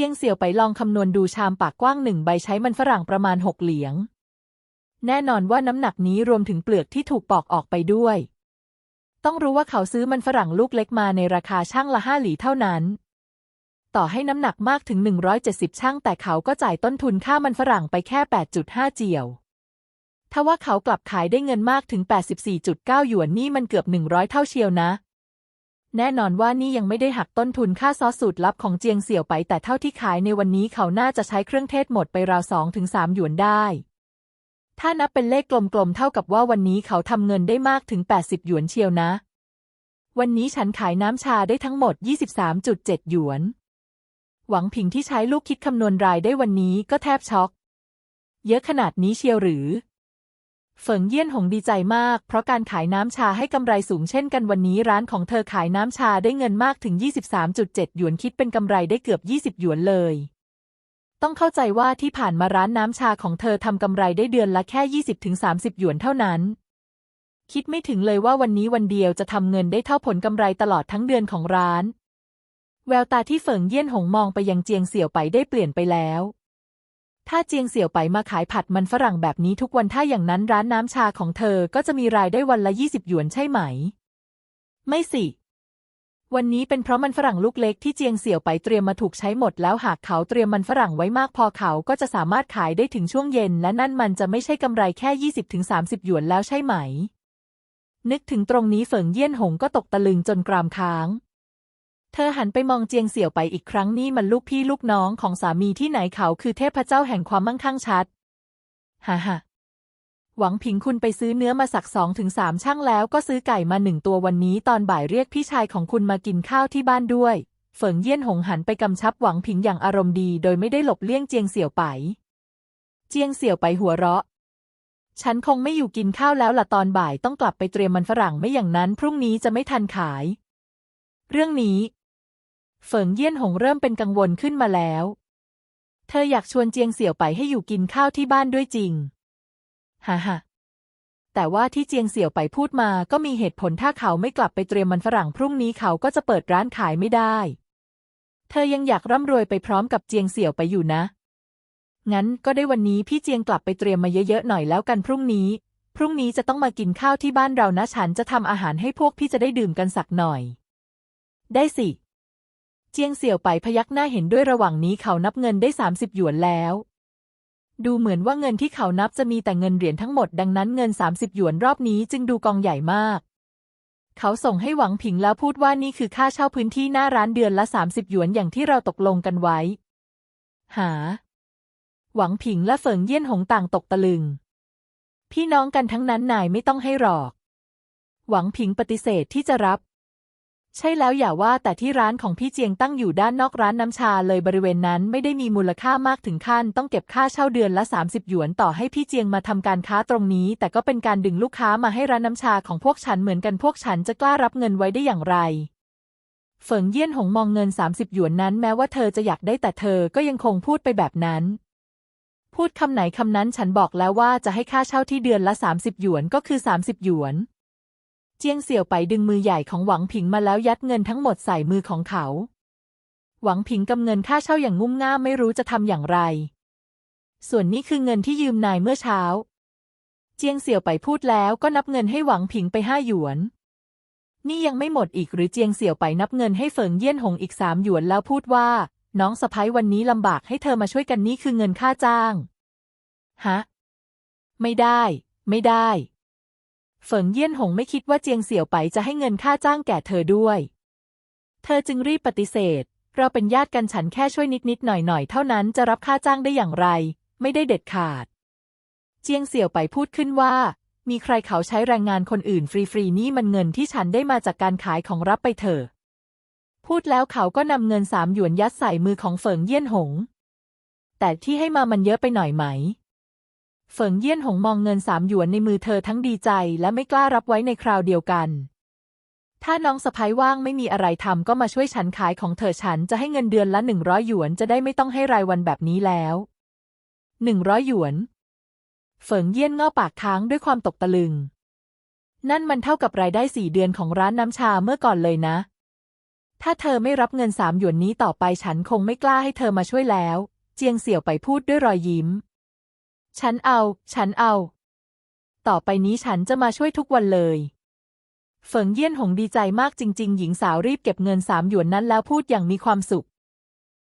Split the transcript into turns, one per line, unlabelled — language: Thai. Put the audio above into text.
จียงเสี่ยวไปลองคำนวณดูชามปากกว้างหนึ่งใบใช้มันฝรั่งประมาณหกเหลียง แน่นอนว่าน้ำหนักนี้รวมถึงเปลือกที่ถูกปอกออกไปด้วย ต้องรู้ว่าเขาซื้อมันฝรั่งลูกเล็กมาในราคาช่างละห้าหลีเท่านั้น ต่อให้น้ำหนักมากถึง 170 ช่างแต่เขาก็จ่ายต้นทุนค่ามันฝรั่งไปแค่ 8.5 เจียวทว่าเขากลับขายได้เงินมากถึง 84.9 หยวนนี่มันเกือบ 100 เท่าเชียวนะ แน่นอนว่านี่ยังไม่ได้หักต้นทุนค่าซอสสูตรลับของเจียงเสี่ยวไป แต่เท่าที่ขายในวันนี้เขาน่าจะใช้เครื่องเทศหมดไปราว2ถึง3หยวนได้ ถ้านับเป็นเลขกลมๆเท่ากับว่าวันนี้เขาทำเงินได้มากถึง 80 หยวนเชียวนะ วันนี้ฉันขายน้ำชาได้ทั้งหมด 23.7 หยวน หวังผิงที่ใช้ลูกคิดคำนวณรายได้วันนี้ก็แทบช็อก เยอะขนาดนี้เชียวหรือ เฟิงเยี่ยนหงดีใจมาก เพราะการขายน้ำชาให้กำไรสูงเช่นกันวันนี้ร้านของเธอขายน้ำชาได้เงินมากถึง 23.7 หยวนคิดเป็นกำไรได้เกือบ 20 หยวนเลย ต้องเข้าใจว่าที่ผ่านมาร้านน้ำชาของเธอทำกำไรได้เดือนละแค่ 20-30 หยวนเท่านั้น คิดไม่ถึงเลยว่าวันนี้วันเดียวจะทำเงินได้เท่าผลกำไรตลอดทั้งเดือนของร้าน แววตาที่เฟิงเยี่ยนหงมองไปยังเจียงเสี่ยวไปได้เปลี่ยนไปแล้ว ถ้าเจียงเสี่ยวไปมาขายผัดมันฝรั่งแบบนี้ทุกวันถ้าอย่างนั้นร้านน้ำชาของเธอก็จะมีรายได้วันละยี่สิบหยวนใช่ไหม ไม่สิ วันนี้เป็นเพราะมันฝรั่งลูกเล็กที่เจียงเสี่ยวไปเตรียมมาถูกใช้หมดแล้วหากเขาเตรียมมันฝรั่งไว้มากพอเขาก็จะสามารถขายได้ถึงช่วงเย็น และนั่นมันจะไม่ใช่กำไรแค่ยี่สิบถึงสามสิบหยวนแล้วใช่ไหม นึกถึงตรงนี้เฟิงเยี่ยนหงก็ตกตะลึงจนกรามค้าง เธอหันไปมองเจียงเสี่ยวไปอีกครั้งนี่มันลูกพี่ลูกน้องของสามีที่ไหนเขาคือเทพเจ้าแห่งความมั่งคั่งชัด ฮ่าฮ่าหวังผิงคุณไปซื้อเนื้อมาสักสองถึงสามช่างแล้วก็ซื้อไก่มาหนึ่งตัววันนี้ตอนบ่ายเรียกพี่ชายของคุณมากินข้าวที่บ้านด้วย เฟิงเยี่ยนหงหันไปกำชับหวังผิงอย่างอารมณ์ดีโดยไม่ได้หลบเลี่ยงเจียงเสี่ยวไป เจียงเสี่ยวไปหัวเราะ ฉันคงไม่อยู่กินข้าวแล้วล่ะตอนบ่ายต้องกลับไปเตรียมมันฝรั่งไม่อย่างนั้นพรุ่งนี้จะไม่ทันขาย เรื่องนี้ เฟิงเยี่ยนหงเริ่มเป็นกังวลขึ้นมาแล้ว เธออยากชวนเจียงเสี่ยวไปให้อยู่กินข้าวที่บ้านด้วยจริงฮ่าฮ่าแต่ว่าที่เจียงเสี่ยวไปพูดมาก็มีเหตุผลถ้าเขาไม่กลับไปเตรียมมันฝรั่งพรุ่งนี้เขาก็จะเปิดร้านขายไม่ได้ เธอยังอยากร่ำรวยไปพร้อมกับเจียงเสี่ยวไปอยู่นะ งั้นก็ได้วันนี้พี่เจียงกลับไปเตรียมมาเยอะๆหน่อยแล้วกันพรุ่งนี้ พรุ่งนี้จะต้องมากินข้าวที่บ้านเรานะ ฉันจะทำอาหารให้พวกพี่จะได้ดื่มกันสักหน่อย ได้สิ เจียงเสี่ยวไปพยักหน้าเห็นด้วยระหว่างนี้เขานับเงินได้สามสิบหยวนแล้ว ดูเหมือนว่าเงินที่เขานับจะมีแต่เงินเหรียญทั้งหมดดังนั้นเงินสามสิบหยวนรอบนี้จึงดูกองใหญ่มาก เขาส่งให้หวังผิงแล้วพูดว่านี่คือค่าเช่าพื้นที่หน้าร้านเดือนละสามสิบหยวนอย่างที่เราตกลงกันไว้ หา หวังผิงและเฟิงเยี่ยนหงต่างตกตะลึง พี่น้องกันทั้งนั้นนายไม่ต้องให้หรอก หวังผิงปฏิเสธที่จะรับ ใช่แล้วอย่าว่าแต่ที่ร้านของพี่เจียงตั้งอยู่ด้านนอกร้านน้ำชาเลยบริเวณนั้นไม่ได้มีมูลค่ามากถึงขั้นต้องเก็บค่าเช่าเดือนละ 30 หยวนต่อให้พี่เจียงมาทำการค้าตรงนี้ แต่ก็เป็นการดึงลูกค้ามาให้ร้านน้ำชาของพวกฉันเหมือนกันพวกฉันจะกล้ารับเงินไว้ได้อย่างไร เฟิงเยี่ยนหงมองเงิน 30 หยวนนั้นแม้ว่าเธอจะอยากได้แต่เธอก็ยังคงพูดไปแบบนั้น พูดคำไหนคำนั้นฉันบอกแล้วว่าจะให้ค่าเช่าที่เดือนละ 30 หยวนก็คือ 30 หยวน เจียงเสี่ยวไปดึงมือใหญ่ของหวังผิงมาแล้วยัดเงินทั้งหมดใส่มือของเขา หวังผิงกำเงินค่าเช่าอย่างงุ่มง่ามไม่รู้จะทำอย่างไร ส่วนนี้คือเงินที่ยืมนายเมื่อเช้า เจียงเสี่ยวไปพูดแล้วก็นับเงินให้หวังผิงไปห้าหยวน นี่ยังไม่หมดอีกหรือเจียงเสี่ยวไปนับเงินให้เฟิงเยี่ยนหงอีกสามหยวนแล้วพูดว่า น้องสะพ้ยวันนี้ลำบากให้เธอมาช่วยกันนี่คือเงินค่าจ้าง ฮะ ไม่ได้ ไม่ได้ เฟิงเยี่ยนหงไม่คิดว่าเจียงเสี่ยวไปจะให้เงินค่าจ้างแก่เธอด้วย เธอจึงรีบปฏิเสธ เราเป็นญาติกันฉันแค่ช่วยนิดๆหน่อยๆ เท่านั้นจะรับค่าจ้างได้อย่างไร ไม่ได้เด็ดขาด เจียงเสี่ยวไปพูดขึ้นว่า มีใครเขาใช้แรงงานคนอื่นฟรีๆนี่มันเงินที่ฉันได้มาจากการขายของรับไปเถอะพูดแล้วเขาก็นำเงินสามหยวนยัดใส่มือของเฟิงเยี่ยนหง แต่ที่ให้มามันเยอะไปหน่อยไหม เฟิงเยี่ยนหงมองเงินสามหยวนในมือเธอทั้งดีใจและไม่กล้ารับไว้ในคราวเดียวกัน ถ้าน้องสะพ้ายว่างไม่มีอะไรทำก็มาช่วยฉันขายของเธอฉันจะให้เงินเดือนละหนึ่งร้อยหยวนจะได้ไม่ต้องให้รายวันแบบนี้แล้วหนึ่งร้อยหยวนเฟิงเยี่ยนง้อปากค้างด้วยความตกตะลึง นั่นมันเท่ากับรายได้สี่เดือนของร้านน้ำชาเมื่อก่อนเลยนะ ถ้าเธอไม่รับเงินสามหยวนนี้ต่อไปฉันคงไม่กล้าให้เธอมาช่วยแล้ว เจียงเสี่ยวไปพูดด้วยรอยยิ้ม ฉันเอา ฉันเอา ต่อไปนี้ฉันจะมาช่วยทุกวันเลยเฝิงเยี่ยนหงดีใจมากจริง ๆ หญิงสาวรีบเก็บเงินสามหยวนนั้นแล้วพูดอย่างมีความสุข